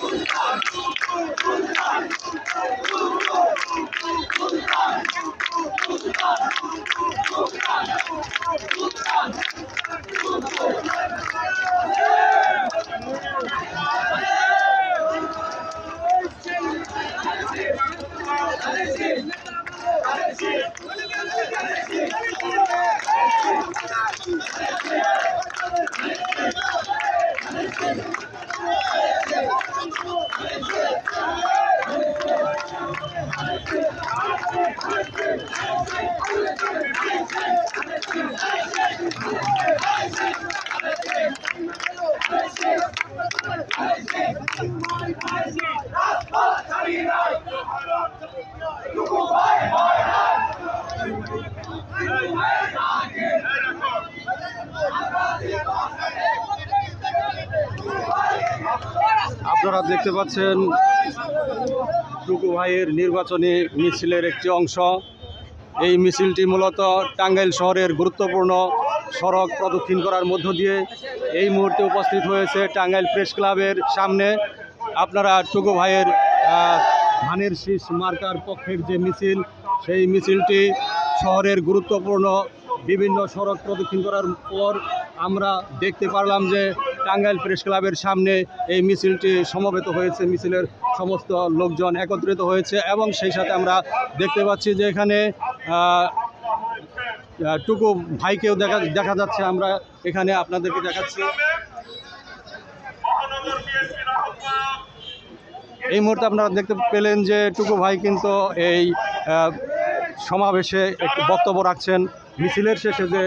Thank you. আপনারা দেখতে পাচ্ছেন টুকু ভাইয়ের নির্বাচনী মিছিলের একটি অংশ। এই মিছিলটি মূলত টাঙ্গাইল শহরের গুরুত্বপূর্ণ সড়ক প্রদক্ষিণ করার মধ্য দিয়ে এই মুহূর্তে উপস্থিত হয়েছে টাঙ্গাইল প্রেস ক্লাবের সামনে। আপনারা টুকু ভাইয়ের ধানের শীষ মার্কার পক্ষের যে মিছিল, সেই মিছিলটি শহরের গুরুত্বপূর্ণ বিভিন্ন সড়ক প্রদক্ষিণ করার পর আমরা দেখতে পারলাম যে টাঙ্গাইল প্রেস ক্লাবের সামনে এই মিছিলটি সমবেত হয়েছে। মিছিলের সমস্ত লোকজন একত্রিত হয়েছে এবং সেই সাথে আমরা দেখতে পাচ্ছি যে এখানে টুকু ভাইকেও দেখা দেখা যাচ্ছে, আমরা এখানে আপনাদেরকে দেখাচ্ছি। এই মুহূর্তে আপনারা দেখতে পেলেন যে টুকু ভাই কিন্তু এই সমাবেশে একটি বক্তব্য রাখছেন। মিছিলের শেষে যে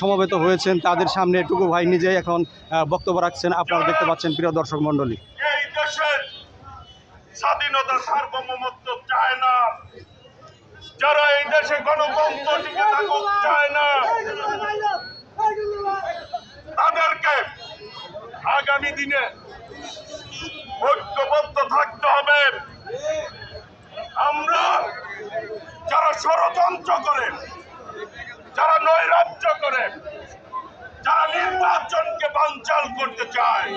সমবেত হয়েছেন, তাদের সামনে টুকু ভাই নিজেই এখন বক্তব্য রাখছেন। আপনারা দেখতে পাচ্ছেন, প্রিয় দর্শক দেশের স্বাধীনতা সার্বভৌমত্ব চায় না। যারা এই দেশে গণতন্ত্র টিকে থাকুক, চায় না। তাদেরকে আগামী দিনে ঐক্যবদ্ধ থাকতে হবে। আমরা যারা ষড়যন্ত্র করে, যারা নৈরাজ্য করে, যারা নির্বাচনকে বাঞ্চাল করতে চায়,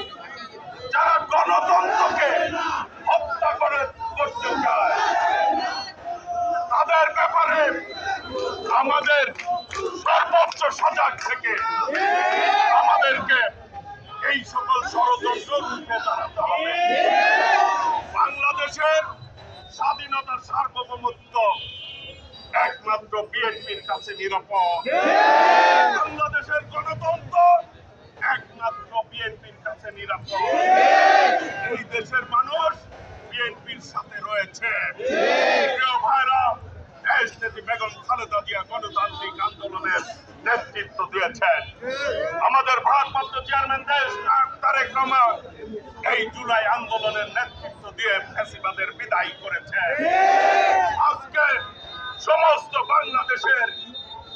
যারা গণতন্ত্রকে হত্যা করে করতে চায় তাদের ব্যাপারে আমাদের সর্বোচ্চ সজাগ থেকে আমাদেরকে এই সকল বাংলাদেশের স্বাধীনতার সার্বভৌমত্ব একমাত্র বিএনপির কাছে নিরাপদ। বাংলাদেশের গণতন্ত্র একমাত্র বিএনপির কাছে নিরাপদ। এই দেশের মানুষ বিএনপির সাথে রয়েছে। প্রিয় ভাইরা দেশ নেত্রী বেগম খালেদা জিয়া গণতান্ত্রিক আন্দোলনের নেতৃত্ব দিয়েছেন। আমাদের ভারপ্রাপ্ত চেয়ারম্যান, দেশ তারেক এই জুলাই আন্দোলনের নেতৃত্ব দিয়ে ফ্যাসিবাদের বিদায় করেছে। আজকে সমস্ত বাংলাদেশের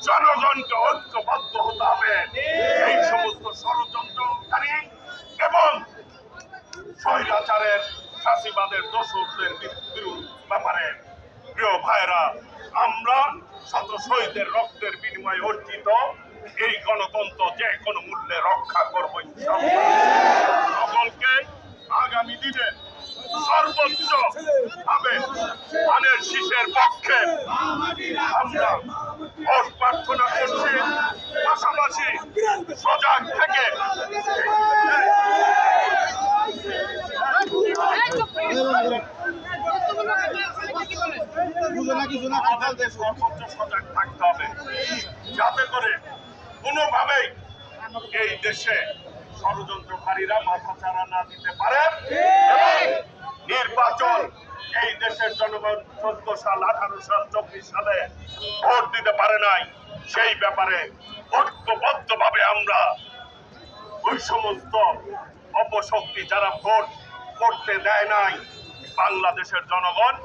জনগণকে ঐক্যবদ্ধ হতে হবে। এই সমস্ত ষড়যন্ত্রকারী এবং স্বৈরাচারের ফাঁসিবাদের দোষরদের ব্যাপারে প্রিয় ভাইরা, আমরা শত শহীদের রক্তের বিনিময়ে অর্জিত এই গণতন্ত্র যে কোনো মূল্যে রক্ষা করব। সকলকে আগামী দিনে সর্বোচ্চ ভাবে ধানের শীষের পক্ষে আমরা ভোট প্রার্থনা করছি। পাশাপাশি সজাগ থেকে সর্বোচ্চ সজাগ থাকতে হবে। কোনোভাবেই এই দেশে ষড়যন্ত্রকারীরা মাথা চারা না দিতে পারে। নির্বাচন এই দেশের জনগণ চোদ্দ সাল আঠারো সাল চব্বিশ সালে ভোট দিতে পারে নাই। সেই ব্যাপারে ঐক্যবদ্ধ ভাবে আমরা ওই সমস্ত অপশক্তি যারা ভোট করতে দেয় নাই বাংলাদেশের জনগণ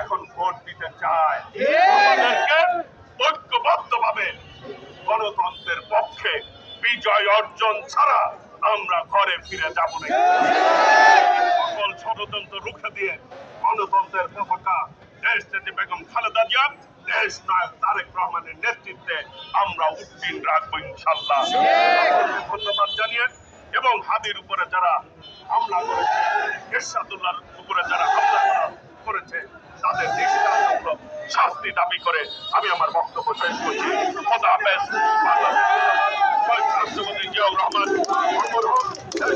এখন ভোট দিতে চায়। আমাদেরকে ঐক্যবদ্ধ ভাবে গণতন্ত্রের পক্ষে বিজয় অর্জন ছাড়া আমরা ঘরে ফিরে যাব না। সকল ষড়যন্ত্র রুখে দিয়ে গণতন্ত্রের পতাকা দেশ নেত্রী বেগম খালেদা জিয়া, দেশ নায়ক তারেক রহমানের নেতৃত্বে আমরা উদ্দিন রাখব ইনশাল্লাহ ধন্যবাদ জানিয়ে এবং হাদির উপরে যারা হামলা করেছে, এরশাদুল্লাহর উপরে যারা হামলা করা- করেছে তাদের দৃষ্টান্তমূলক শাস্তি দাবি করে আমি আমার বক্তব্য শেষ করছি। খোদা হাফেজ। রহমান